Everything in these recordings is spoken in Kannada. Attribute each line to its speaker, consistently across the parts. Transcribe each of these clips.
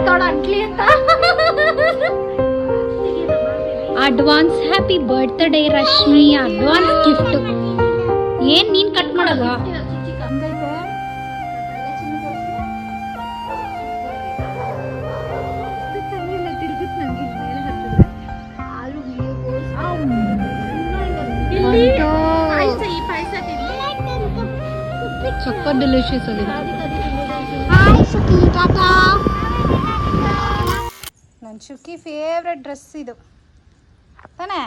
Speaker 1: ಇಕ್ತಾಳ ಅಂಟ್ಲಿ ಅಂತ
Speaker 2: advance happy birthday Rashmi advance gift ಏನ್ ನೀನ್ ಕಟ್ ಮಾಡಲ್ಲ ಸಕ್ಕ ಡೆಲಿಷಿಯಸ್ ಆಗಿದೆ
Speaker 1: ನನ್ನ ಶುಕಿ ಫೇವ್ರೆಟ್ ಡ್ರೆಸ್ ಇದು. ತಾನೇ?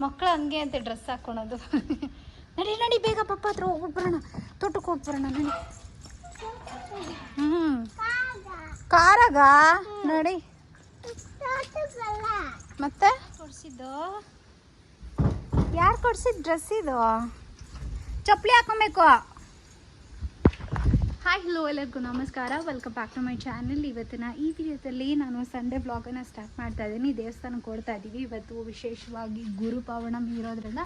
Speaker 1: ಮಕ್ಕಳು ಹಂಗೆ ಅಂತ ಡ್ರೆಸ್ ಹಾಕೊಳೋದು. ನಡಿ ನಡಿ ಬೇಗ ಪಪ್ಪ ಹತ್ರ ಹೋಗ್ಬಿಡ್ಬರೋಣ ಬರೋಣ. ತೋಟಕ್ಕೆ ಹೋಗ್ಬರೋಣ ನಡಿ. ಹ್ಞೂ ಕಾರಾಗ? ನಡಿ. ಮತ್ತೆ? ಕೊಡಿಸಿದ್ದು? ಯಾರು ಕೊಡ್ಸಿದ್ ಡ್ರೆಸ್ ಇದು? ಚಪ್ಪಲಿ ಹಾಕೊಬೇಕು. ಹಾಯ್ ಹಲೋ ಎಲ್ಲರಿಗೂ ನಮಸ್ಕಾರ. Welcome back to my channel ಇವತ್ತಿನ ಈ ವಿಡಿಯೋದಲ್ಲಿ ನಾನು ಸಂಡೇ ಬ್ಲಾಗನ್ನು ಸ್ಟಾರ್ಟ್ ಮಾಡ್ತಾ ಇದ್ದೀನಿ. ದೇವಸ್ಥಾನಕ್ಕೆ ಕೊಡ್ತಾ ಇದ್ದೀವಿ. ಇವತ್ತು ವಿಶೇಷವಾಗಿ ಗುರು ಇರೋದ್ರಿಂದ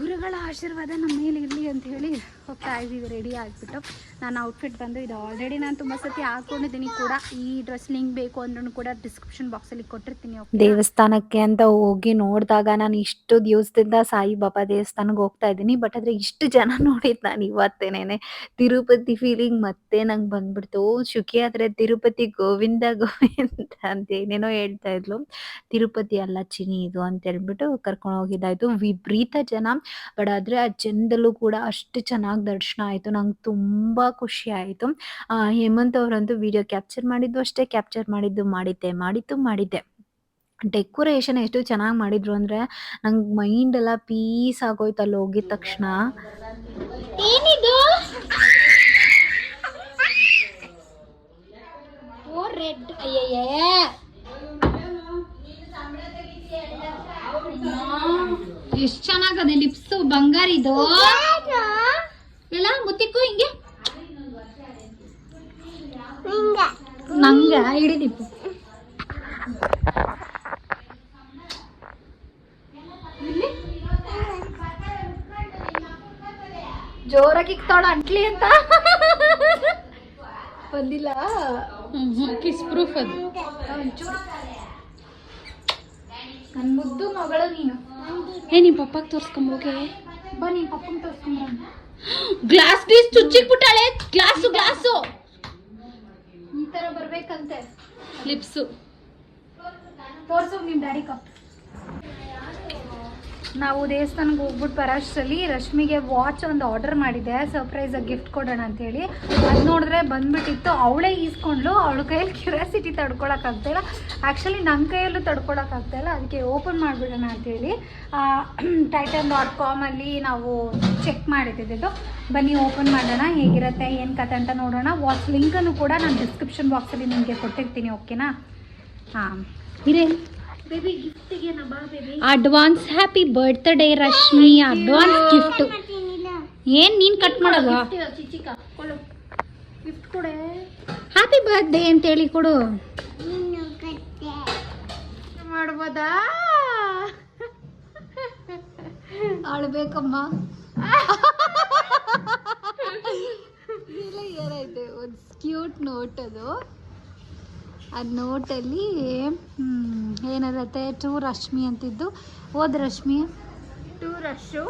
Speaker 1: ಗುರುಗಳ ಆಶೀರ್ವಾದ ನಮ್ಮ ಮೇಲೆ ಇರಲಿ ಅಂತ ಹೇಳಿ ಹೋಗ್ತಾ ರೆಡಿ ಆಗಿಬಿಟ್ಟು ನಾನು ಔಟ್ಫಿಟ್ ಬಂದು ಇದು ಆಲ್ರೆಡಿ ನಾನು ತುಂಬ ಸತಿ ಹಾಕೊಂಡಿದ್ದೀನಿ ಕೂಡ. ಈ ಡ್ರೆಸ್ ಲಿಂಕ್ ಬೇಕು ಅಂದ್ರೂ ಕೂಡ ಡಿಸ್ಕ್ರಿಪ್ಷನ್ ಬಾಕ್ಸಲ್ಲಿ ಕೊಟ್ಟಿರ್ತೀನಿ ದೇವಸ್ಥಾನಕ್ಕೆ ಅಂತ ಹೋಗಿ ನೋಡಿದಾಗ ನಾನು ಇಷ್ಟು ದಿವಸದಿಂದ ಸಾಯಿಬಾಬಾ ದೇವಸ್ಥಾನಕ್ಕೆ ಹೋಗ್ತಾ ಇದ್ದೀನಿ. ಬಟ್ ಆದರೆ ಇಷ್ಟು ಜನ ನೋಡಿದ್ದು ನಾನು ಇವತ್ತೇನೇನೆ. ತಿರುಪತಿ ಫೀಲಿಂಗ್ ಮತ್ತೆ ನಂಗೆ ಬಂದ್ಬಿಡ್ತು. ಶುಕಿ ಆದರೆ ತಿರುಪತಿ ಗೋವಿಂದ ಗೋವಿಂದ ಅಂತ ಏನೇನೋ ಹೇಳ್ತಾ ಇದ್ಲು. ತಿರುಪತಿ ಅಲ್ಲ ಚಿನಿ ಇದು ಅಂತ ಹೇಳ್ಬಿಟ್ಟು ಕರ್ಕೊಂಡು ಹೋಗಿದ್ದಾಯ್ತು. ವಿಪರೀತ ಜನ. ಬಟ್ ಆದರೆ ಆ ಜನದಲ್ಲೂ ಕೂಡ ಅಷ್ಟು ಚೆನ್ನಾಗಿ ದರ್ಶನ ಆಯಿತು ನಂಗೆ ತುಂಬ ಖುಷಿ ಆಯಿತು. ಹೇಮಂತ್ ಅವರಂತೂ ವಿಡಿಯೋ ಕ್ಯಾಪ್ಚರ್ ಮಾಡಿದ್ದು ಅಷ್ಟೇ ಕ್ಯಾಪ್ಚರ್ ಮಾಡಿದ್ದು ಮಾಡಿದ್ದೆ ಮಾಡಿದ್ದು ಮಾಡಿದ್ದೆ. ಡೆಕೋರೇಷನ್ ಎಷ್ಟು ಚೆನ್ನಾಗಿ ಮಾಡಿದ್ರು ಅಂದರೆ ನಂಗೆ ಮೈಂಡ್ ಎಲ್ಲ ಪೀಸ್ ಆಗೋಯ್ತು ಅಲ್ಲಿ ಹೋಗಿದ ತಕ್ಷಣ.
Speaker 2: ಏನಿದು? ಓ ರೆಡ್ ಅಯ್ಯಯ್ಯೇ. ಎಷ್ಟು ಚೆನ್ನಾಗದೆ ಲಿಪ್ಸ್ ಬಂಗಾರಿದು ಎಲ್ಲ ಮುತ್ತಿಕ್ಕೂ ಹಿಂಗೆ ನಂಗ ಇಡಿ ಲಿಪ್ಪು
Speaker 1: ಜೋರಾಗಿ ಇಕ್ತಾಳ ಅಂಟ್ಲಿ ಅಂತ ಬಂದಿಲ್ಲ
Speaker 2: ಕಿಸ್ ಪ್ರೂಫ್ ಅದು
Speaker 1: ನನ್ನ ಮುದ್ದು ಮಗಳು ನೀನು
Speaker 2: ಏ ನಿಮ್ಮ ಪಪ್ಪಗೆ ತೋರ್ಸ್ಕೊಂಬೋಗೆ
Speaker 1: ಬಾ ನೀನ್ ಪಪ್ಪನ್ ತೋರ್ಸ್ಕೊಂಬ
Speaker 2: ಗ್ಲಾಸ್ ಪೀಸ್ ಚುಚ್ಚಿಕ್ಬಿಟ್ಟಾಳೆ ಗ್ಲಾಸು ಗ್ಲಾಸು
Speaker 1: ಈ ತರ ಬರ್ಬೇಕಂತೆ.
Speaker 2: ಲಿಪ್ಸು
Speaker 1: ತೋರ್ಸು ನಿಮ್ ಡ್ಯಾಡಿ ಕಪ್. ನಾವು ದೇವಸ್ಥಾನಕ್ಕೆ ಹೋಗ್ಬಿಟ್ಟು ಬರೋಷ್ಟರಲ್ಲಿ ರಶ್ಮಿಗೆ ವಾಚ್ ಒಂದು ಆರ್ಡರ್ ಮಾಡಿದ್ದೆ ಸರ್ಪ್ರೈಸ್ ಗಿಫ್ಟ್ ಕೊಡೋಣ ಅಂತೇಳಿ. ಅದು ನೋಡಿದ್ರೆ ಬಂದ್ಬಿಟ್ಟಿತ್ತು. ಅವಳೇ ಈಸ್ಕೊಂಡ್ಲು ಅವಳ ಕೈಯಲ್ಲಿ ಕ್ಯೂರಿಯಾಸಿಟಿ ತಡ್ಕೊಳಕ್ಕಾಗ್ತಾಯಿಲ್ಲ ಆ್ಯಕ್ಚುಲಿ ನನ್ನ ಕೈಯಲ್ಲೂ ತಡ್ಕೊಳಕ್ಕಾಗ್ತಾಯಿಲ್ಲ ಅದಕ್ಕೆ ಓಪನ್ ಮಾಡಿಬಿಡೋಣ ಅಂತೇಳಿ. ಟೈಟನ್ ಡಾಟ್ ಕಾಮಲ್ಲಿ ನಾವು ಚೆಕ್ ಮಾಡಿದ್ದಿದ್ದು. ಬನ್ನಿ ಓಪನ್ ಮಾಡೋಣ. ಹೇಗಿರುತ್ತೆ, ಏನು ಕತೆ ಅಂತ ನೋಡೋಣ. ವಾಚ್ ಲಿಂಕನ್ನು ಕೂಡ ನಾನು ಡಿಸ್ಕ್ರಿಪ್ಷನ್ ಬಾಕ್ಸಲ್ಲಿ ನಿಮಗೆ ಕೊಟ್ಟಿರ್ತೀನಿ ಓಕೆನಾ ಹಾಂ.
Speaker 2: ಇರೇ.
Speaker 1: ಬೇಬಿ ಗಿಫ್ಟಿಗೆ ಬಾ baby
Speaker 2: advance happy birthday Rashmi advance gift ಏನ್ ನೀನ್ ಕಟ್ ಮಾಡೋದು
Speaker 1: ಚಿಚಿಕ ಕೊಡು. ಗಿಫ್ಟ್ ಕೊಡೆ.
Speaker 2: ಹ್ಯಾಪಿ ಬರ್ತ್ಡೇ ಅಂತ ಹೇಳಿ ಕೊಡು
Speaker 1: ಮಾಡ್ಬೋದಾ? ಅಳ್ಬೇಕಮ್ಮ ಏನಾಯ್ತು? ಒಂದು ಕ್ಯೂಟ್ ನೋಟ್ ಅದು. ಆ ನೋಟಲ್ಲಿ ಏನಿರುತ್ತೆ? ಟು ರಶ್ಮಿ ಅಂತಿದ್ದು. ಓದ್ Rashmi.
Speaker 3: To Rashu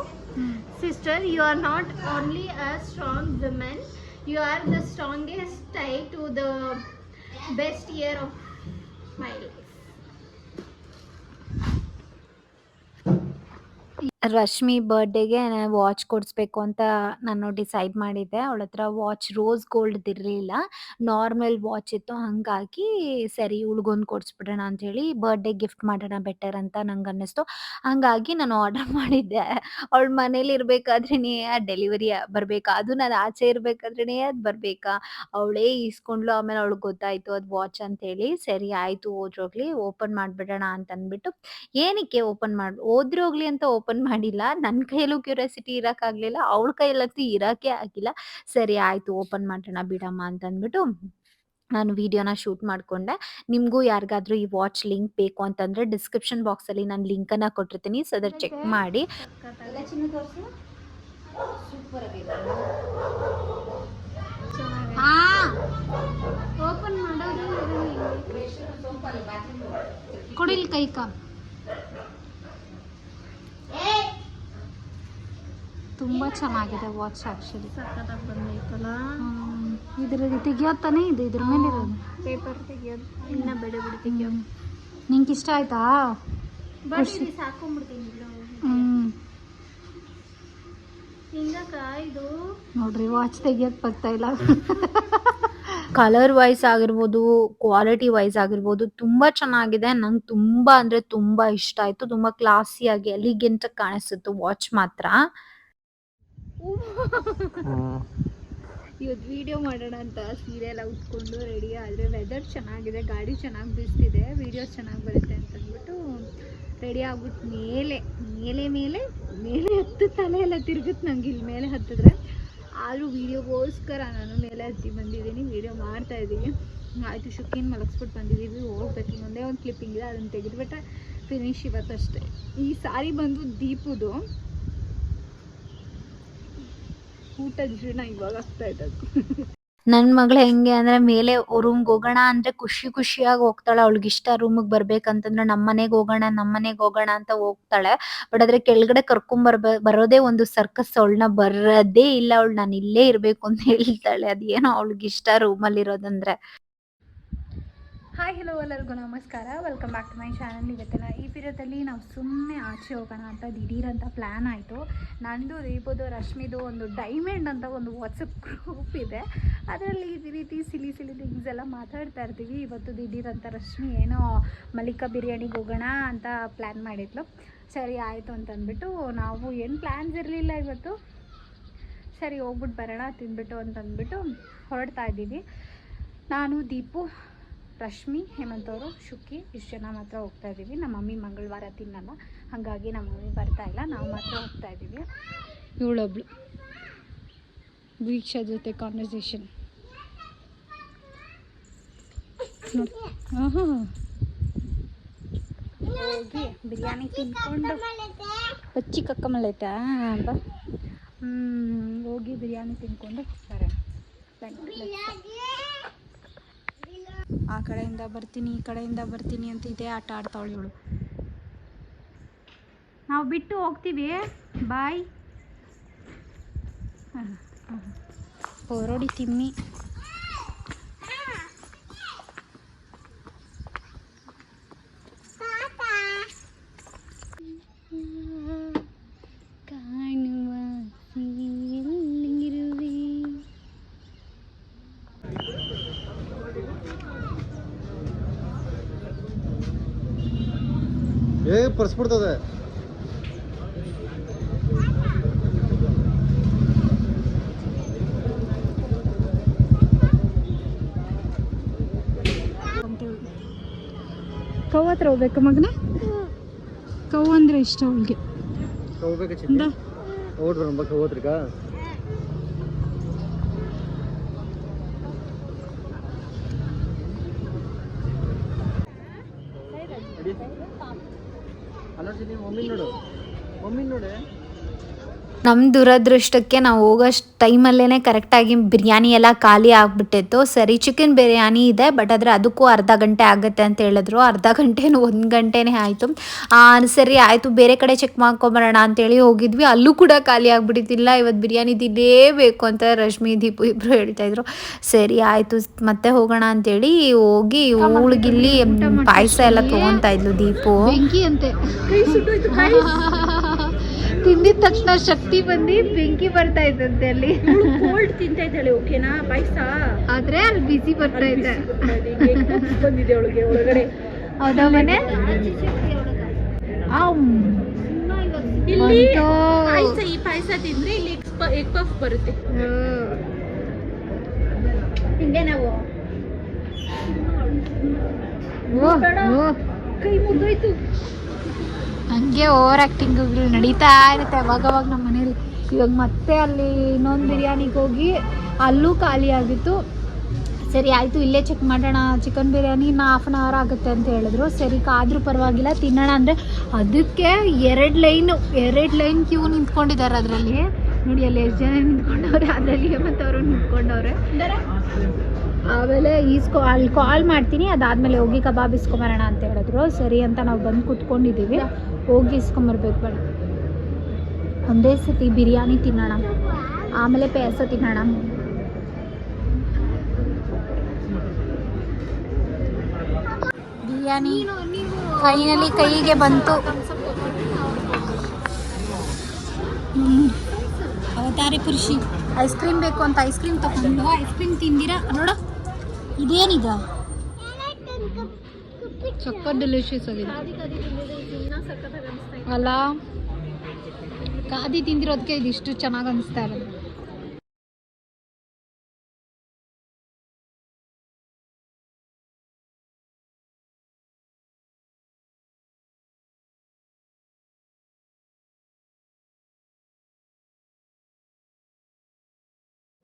Speaker 3: sister you are not only a strong women you are the strongest tie to the best year of my
Speaker 1: Rashmi ಬರ್ಡೇಗೆ watch ಕೊಡಿಸ್ಬೇಕು ಅಂತ ನಾನು ಡಿಸೈಡ್ ಮಾಡಿದ್ದೆ. ಅವಳ ಹತ್ರ ವಾಚ್ ರೋಸ್ ಗೋಲ್ಡ್ ಇರಲಿಲ್ಲ. ನಾರ್ಮಲ್ ವಾಚ್ ಇತ್ತು. ಹಾಗಾಗಿ ಸರಿ ಇವಳಿಗೊಂದು ಕೊಡಿಸ್ಬಿಡೋಣ ಅಂಥೇಳಿ ಬರ್ಡೇ ಗಿಫ್ಟ್ ಮಾಡೋಣ ಬೆಟರ್ ಅಂತ ನಂಗೆ ಅನ್ನಿಸ್ತು. ಹಾಗಾಗಿ ನಾನು ಆರ್ಡರ್ ಮಾಡಿದ್ದೆ. ಅವಳ ಮನೇಲಿ ಇರಬೇಕಾದ್ರೇ ಆ ಡೆಲಿವರಿ ಬರಬೇಕಾ? ಅದು ನಾನು ಆಚೆ ಇರಬೇಕಾದ್ರೇ ಅದು ಬರಬೇಕಾ? ಅವಳೇ ಇಸ್ಕೊಂಡ್ಲು ಆಮೇಲೆ ಅವಳಿಗೆ ಗೊತ್ತಾಯಿತು ಅದು ವಾಚ್ ಅಂಥೇಳಿ ಸರಿ ಆಯಿತು ಓದ್ರೋಗ್ಲಿ ಓಪನ್ ಮಾಡಿಬಿಡೋಣ ಅಂತ ಅಂದ್ಬಿಟ್ಟು ಏನಕ್ಕೆ ಓಪನ್ ಮಾಡಿ ಓದ್ರೋಗ್ಲಿ ಅಂತ ಓಪನ್ ಮಾಡಿಲ್ಲ. ನನ್ನ ಕೈಯಲ್ಲೂ ಕ್ಯೂರಿಯಾಸಿಟಿ ಇರೋಕ್ಕಾಗಲಿಲ್ಲ ಅವಳ ಕೈಯಲ್ಲಂತೂ ಇರೋಕ್ಕೆ ಆಗಿಲ್ಲ. ಸರಿ ಆಯಿತು ಓಪನ್ ಮಾಡೋಣ ಬಿಡಮ್ಮ ಅಂತ ಅಂದ್ಬಿಟ್ಟು ನಾನು ವಿಡಿಯೋನ ಶೂಟ್ ಮಾಡಿಕೊಂಡೆ. ನಿಮಗೂ ಯಾರಿಗಾದ್ರೂ ಈ ವಾಚ್ ಲಿಂಕ್ ಬೇಕು ಅಂತಂದ್ರೆ ಡಿಸ್ಕ್ರಿಪ್ಷನ್ ಬಾಕ್ಸಲ್ಲಿ ನಾನು ಲಿಂಕನ್ನು ಕೊಟ್ಟಿರ್ತೀನಿ. ಸೊ ಅದರ ಚೆಕ್ ಮಾಡಿ.
Speaker 2: ಓಪನ್ ಮಾಡೋದು ಕೊಡಿಲ್ ಕೈಕ ತುಂಬ ಚೆನ್ನಾಗಿದೆ ವಾಚ್ ಆ್ಯಕ್ಚುಲಿ
Speaker 3: ಸಕ್ಕತ್ತಾಗಿ ಬಂದೈತಲ್ಲ?
Speaker 2: ಇದ್ರ ಇದು ಇದ್ರ ಮೇಲೆ ಇರೋದು.
Speaker 3: ಪೇಪರ್ ತೆಗಿಯೋದು ಇನ್ನ ಬೇಡ ಬಿಡಿ ತೆಗಿಯೋದು.
Speaker 2: ನಿಂಗೆ ಇಷ್ಟ ಆಯ್ತಾ? ಹ್ಞೂ
Speaker 3: ಇದು?
Speaker 2: ನೋಡ್ರಿ ವಾಚ್ ತೆಗಿಯೋದ್ ಬರ್ತಾ ಇಲ್ಲ.
Speaker 1: ಕಲರ್ ವೈಸ್ ಆಗಿರ್ಬೋದು ಕ್ವಾಲಿಟಿ ವೈಸ್ ಆಗಿರ್ಬೋದು ತುಂಬಾ ಚೆನ್ನಾಗಿದೆ. ನಂಗೆ ತುಂಬಾ ಅಂದ್ರೆ ತುಂಬಾ ಇಷ್ಟ ಆಯ್ತು. ತುಂಬಾ ಕ್ಲಾಸಿಯಾಗಿ ಎಲಿಗೆಂಟ್ ಕಾಣಿಸುತ್ತೆ ವಾಚ್ ಮಾತ್ರ.
Speaker 2: ಇವತ್ತು ವಿಡಿಯೋ ಮಾಡೋಣ ಅಂತ ಸೀರೆ ಎಲ್ಲ ಉಟ್ಕೊಂಡು ರೆಡಿ ಆದರೆ ವೆದರ್ ಚೆನ್ನಾಗಿದೆ, ಗಾಡಿ ಚೆನ್ನಾಗಿ ಬೀಸ್ತಿದೆ ವಿಡಿಯೋಸ್ ಚೆನ್ನಾಗಿ ಬರುತ್ತೆ ಅಂತ ಅಂದ್ಬಿಟ್ಟು ರೆಡಿ ಆಗ್ಬಿಟ್ಟು ಮೇಲೆ ಮೇಲೆ ಮೇಲೆ ಮೇಲೆ ಹತ್ತು ತಲೆ ಎಲ್ಲ ತಿರುಗುತ್ತೆ ನಂಗೆ ಇಲ್ಲಿ ಮೇಲೆ ಹತ್ತಿದ್ರೆ. ಆದರೂ ವೀಡಿಯೋಗೋಸ್ಕರ ನಾನು ಮೇಲೆ ಹತ್ತಿ ಬಂದಿದ್ದೀನಿ, ವೀಡಿಯೋ ಮಾಡ್ತಾ ಇದ್ದೀವಿ ಆಯಿತು ಶುಕ್ಕಿನ ಮಲಗಿಸ್ಬಿಟ್ಟು ಬಂದಿದ್ದೀವಿ, ಹೋಗ್ಬೇಕು. ಒಂದೇ ಒಂದು ಕ್ಲಿಪ್ಪಿಂಗ್ ಇದೆ, ಅದನ್ನು ತೆಗೆದುಬಿಟ್ರೆ ಫಿನಿಶ್ ಇವತ್ತಷ್ಟೇ. ಈ ಸಾರಿ ಬಂದು ದೀಪುದು ಊಟದ ಜೀರ್ಣ ಇವಾಗ ಆಗ್ತಾ ಇದ್ದದ್ದು.
Speaker 1: ನನ್ ಮಗಳು ಹೆಂಗೆ ಅಂದ್ರೆ ಮೇಲೆ ರೂಮ್ಗೆ ಹೋಗೋಣ ಅಂದ್ರೆ ಖುಷಿ ಖುಷಿಯಾಗಿ ಹೋಗ್ತಾಳೆ. ಅವಳಿಗೆ ಇಷ್ಟ ರೂಮಿಗೆ ಬರ್ಬೇಕಂತಂದ್ರೆ ನಮ್ಮ ಮನೆಗೆ ಹೋಗೋಣ ನಮ್ಮ ಮನೆಗೆ ಹೋಗೋಣ ಅಂತ ಹೋಗ್ತಾಳೆ. ಬಟ್ ಆದ್ರೆ ಕೆಳಗಡೆ ಕರ್ಕೊಂಡ್ ಬರ್ಬೇ, ಬರೋದೇ ಒಂದು ಸರ್ಕಸ್ ಅವಳನ್ನ ಬರೋದೇ ಇಲ್ಲ. ಅವಳು ನಾನು ಇಲ್ಲೇ ಇರ್ಬೇಕು ಅಂತ ಹೇಳ್ತಾಳೆ. ಅದೇನೋ ಅವಳಿಗೆ ಇಷ್ಟ ರೂಮಲ್ಲಿ ಇರೋದಂದ್ರೆ
Speaker 2: ಹಾಯ್ ಹಲೋ ಎಲ್ಲರಿಗೂ ನಮಸ್ಕಾರ. Welcome back to my channel ಇವತ್ತಿನ ಈ ಪೀರಿಯದಲ್ಲಿ ನಾವು ಸುಮ್ಮನೆ ಆಚೆ ಹೋಗೋಣ ಅಂತ ದಿಢೀರಂತ ಪ್ಲ್ಯಾನ್ ಆಯಿತು. ನಂದು, ದೀಪದು, ರಶ್ಮಿದು ಒಂದು ಡೈಮಂಡ್ ಅಂತ ಒಂದು ವಾಟ್ಸಪ್ ಗ್ರೂಪ್ ಇದೆ. ಅದರಲ್ಲಿ ಈ ರೀತಿ ಸಿಲಿ ಸಿಲಿ ಥಿಂಗ್ಸ್ ಎಲ್ಲ ಮಾತಾಡ್ತಾ ಇರ್ತೀವಿ. ಇವತ್ತು ದಿಢೀರಂತ ರಶ್ಮಿ ಏನೋ ಮಲ್ಲಿಕಾ ಬಿರಿಯಾನಿಗೆ ಹೋಗೋಣ ಅಂತ ಪ್ಲ್ಯಾನ್ ಮಾಡಿದ್ಲು. ಸರಿ, ಆಯಿತು ಅಂತಂದ್ಬಿಟ್ಟು ನಾವು ಏನು ಪ್ಲ್ಯಾನ್ಸ್ ಇರಲಿಲ್ಲ ಇವತ್ತು. ಸರಿ ಹೋಗ್ಬಿಟ್ಟು ಬರೋಣ, ತಿಂದ್ಬಿಟ್ಟು ಅಂತಂದ್ಬಿಟ್ಟು ಹೊರಡ್ತಾ ಇದ್ದೀವಿ. ನಾನು, ದೀಪು ರಶ್ಮಿ ಹೇಮಂತ್ ಅವರು ಶುಕ್ಕಿ ಇಷ್ಟು ಜನ ಮಾತ್ರ ಹೋಗ್ತಾ ಇದ್ದೀವಿ. ನಮ್ಮ ಮಮ್ಮಿ ಮಂಗಳವಾರ ತಿನ್ನಲ್ಲ. ಹಾಗಾಗಿ ನಮ್ಮ ಮಮ್ಮಿ ಬರ್ತಾ ಇಲ್ಲ. ನಾವು ಮಾತ್ರ ಹೋಗ್ತಾ ಇದ್ದೀವಿ. ಇವಳೊಬ್ಳು. ವೀಕ್ಷಾ ಜೊತೆ ಕಾನ್ವರ್ಸೇಷನ್ ಹೋಗಿ ಬಿರಿಯಾನಿ ತಿನ್ಕೊಂಡು. ಬಚ್ಚಿ ಕಕ್ಕಮಲ್ಲೈತಾ ಬಾ. ಹ್ಮ್, ಹೋಗಿ ಬಿರಿಯಾನಿ ತಿನ್ಕೊಂಡು ಬರೋಣ ಬನ್ನಿ, let's go. ಆ ಕಡೆಯಿಂದ ಬರ್ತೀನಿ, ಈ ಕಡೆಯಿಂದ ಬರ್ತೀನಿ ಅಂತ ಇದೇ ಆಟ ಆಡ್ತಾವಳು ಇವಳು. ನಾವು ಬಿಟ್ಟು ಹೋಗ್ತೀವಿ. ಬಾಯ್ ಪೋರೋಡಿ ತಿಮ್ಮಿ.
Speaker 4: ಏ ಪರ್ಸ್ ಬಿಡ್ತದ
Speaker 2: ಅಂತೇಳಿ ಕೌ ಹತ್ರ ಹೋಗ್ಬೇಕು ಮಗನ? ಕೌ ಅಂದ್ರೆ ಇಷ್ಟ ಅವಳಿಗೆ.
Speaker 4: ಹೋಗ್ಬೇಕು ಚಿಂತ ಓಡ್ ಬರ್ಬೇಕು ಹೋದ್ರಿಕ ಅಲ್ಲ ಮಮ್ಮಿ ನೋಡು. ಮಮ್ಮಿ ನೋಡು.
Speaker 1: ನಮ್ಮ ದುರದೃಷ್ಟಕ್ಕೆ ನಾವು ಹೋಗೋಷ್ಟು ಟೈಮಲ್ಲೇ ಕರೆಕ್ಟಾಗಿ ಬಿರಿಯಾನಿ ಎಲ್ಲ ಖಾಲಿ ಆಗಿಬಿಟ್ಟಿತ್ತು. ಸರಿ ಚಿಕನ್ ಬಿರಿಯಾನಿ ಇದೆ ಬಟ್ ಆದರೆ ಅದಕ್ಕೂ ಅರ್ಧ ಗಂಟೆ ಆಗುತ್ತೆ ಅಂತ ಹೇಳಿದ್ರು. ಅರ್ಧ ಗಂಟೆನೂ ಒಂದು ಗಂಟೆನೇ ಆಯಿತು. ಸರಿ ಆಯಿತು ಬೇರೆ ಕಡೆ ಚೆಕ್ ಮಾಡ್ಕೊಂಬರೋಣ ಅಂತೇಳಿ ಹೋಗಿದ್ವಿ. ಅಲ್ಲೂ ಕೂಡ ಖಾಲಿ ಆಗಿಬಿಟ್ಟಿದ್ದಿಲ್ಲ. ಇವತ್ತು ಬಿರಿಯಾನಿ ತಿನ್ನೇಬೇಕು ಅಂತ ರಶ್ಮಿ ದೀಪು ಇಬ್ಬರು ಹೇಳ್ತಾಯಿದ್ರು ಸರಿ ಆಯಿತು ಮತ್ತೆ ಹೋಗೋಣ ಅಂತೇಳಿ ಹೋಗಿ ಹೋಳಿಗಿಲ್ಲಿ ಪಾಯಸ ಎಲ್ಲ ತೊಗೊತಾ ಇದ್ಲು ದೀಪು.
Speaker 2: ಬೆಂಕಿ ಅಂತೆ. ತಿಂದಿದ ತಕ್ಷಣ ಶಕ್ತಿ ಬಂದು ಬೆಂಕಿ ಬರ್ತಾ ಇದ್ದಂತೆ ಅಲ್ಲಿ.
Speaker 3: ಕೋಲ್ಡ್ ತಿಂತಾ ಇದ್ದಾಳೆ ಓಕೆನಾ ಪಾಯಸ?
Speaker 2: ಆದ್ರೆ ಅಲ್ಲಿ ಬಿಸಿ ಬರ್ತಾ ಇದೆ
Speaker 3: ಬಂದಿದೆ ಅವಳಿಗೆ ಒಳಗಡೆ?
Speaker 2: ಹೌದಾ ಮನೆ?
Speaker 3: ಇಲ್ಲಿ. ಪಾಯಸ ಈ ಪಾಯಸ ತಿಂದ್ರೆ ಇಲ್ಲಿ ಎಗ್ ಪಫ್ ಬರುತ್ತೆ. ಹಿಂಗೆ ನಾವು.
Speaker 2: ಕೈ ಮುಗ್ದೋಯ್ತು. ಹಂಗೆ ಓವರ್ ಆ್ಯಕ್ಟಿಂಗ್ಗಳು ನಡೀತಾ ಇರುತ್ತೆ. ಅವಾಗ ಅವಾಗ ನಮ್ಮ ಮನೇಲಿ. ಇವಾಗ ಮತ್ತೆ ಅಲ್ಲಿ ಇನ್ನೊಂದು ಬಿರಿಯಾನಿಗೆ ಹೋಗಿ ಅಲ್ಲೂ ಖಾಲಿ ಆಗಿತ್ತು. ಸರಿ, ಆಯಿತು, ಇಲ್ಲೇ ಚೆಕ್ ಮಾಡೋಣ. ಚಿಕನ್ ಬಿರಿಯಾನಿ ಇನ್ನು ಹಾಫ್ ಆನ್ ಅವರ್ ಆಗುತ್ತೆ ಅಂತ ಹೇಳಿದ್ರು. ಸರಿ ಕಾದ್ರೂ ಪರವಾಗಿಲ್ಲ. ತಿನ್ನೋಣ ಅಂದರೆ ಅದಕ್ಕೆ ಎರಡು ಲೈನು, ಎರಡು ಲೈನ್ ಕ್ಯೂ ನಿಂತ್ಕೊಂಡಿದ್ದಾರೆ ಅದರಲ್ಲಿ. ನೋಡಿ, ಅಲ್ಲಿ ಎಷ್ಟು ಜನ ನಿಂತ್ಕೊಂಡವ್ರೆ, ಅದರಲ್ಲಿ ಮತ್ತು ಅವರು ನಿಂತ್ಕೊಂಡವ್ರೆ. ಆಮೇಲೆ ಈಸ್ಕೊ ಅಲ್ಲಿ ಕಾಲ್ ಮಾಡ್ತೀನಿ, ಅದಾದಮೇಲೆ ಹೋಗಿ ಕಬಾಬ್ ಇಸ್ಕೊಂಬರೋಣ ಅಂತ ಹೇಳಿದ್ರು. ಸರಿ ಅಂತ ನಾವು ಬಂದು ಕುತ್ಕೊಂಡಿದ್ದೀವಿ ಹೋಗಿ ಇಸ್ಕೊಂಬರ್ಬೇಕು ಬೇಡ. ಒಂದೇ ಸತಿ ಬಿರಿಯಾನಿ ತಿನ್ನೋಣ. ಆಮೇಲೆ ಪಾಯಸ ತಿನ್ನೋಣ. ಬಿರಿಯಾನಿ ಫೈನಲಿ ಕೈಗೆ ಬಂತು. ಅವತಾರಿ ಪುರುಷಿ. ಐಸ್ ಕ್ರೀಮ್ ಬೇಕು ಅಂತ ಐಸ್ ಕ್ರೀಮ್ ತಗೊಂಡು. ಐಸ್ ಕ್ರೀಮ್ ತಿಂದಿರ? ನೋಡು. ಇದೇನೀಗ ಸಕ್ಕ ಡೆಲಿಷಿಯಸ್ ಆಗಿದೆ. ಅಲ್ಲ ಕಾದಿ ತಿಂದಿರೋದಕ್ಕೆ ಇದಿಷ್ಟು ಚೆನ್ನಾಗಿ ಅನಿಸ್ತಾ ಇರೋದು.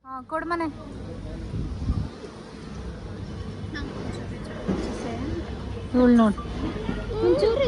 Speaker 2: ಹಾಂ ಕೊಡು ಮನೆ ಇವಳು ನೋಡಿ
Speaker 3: ಒಂಚೂರು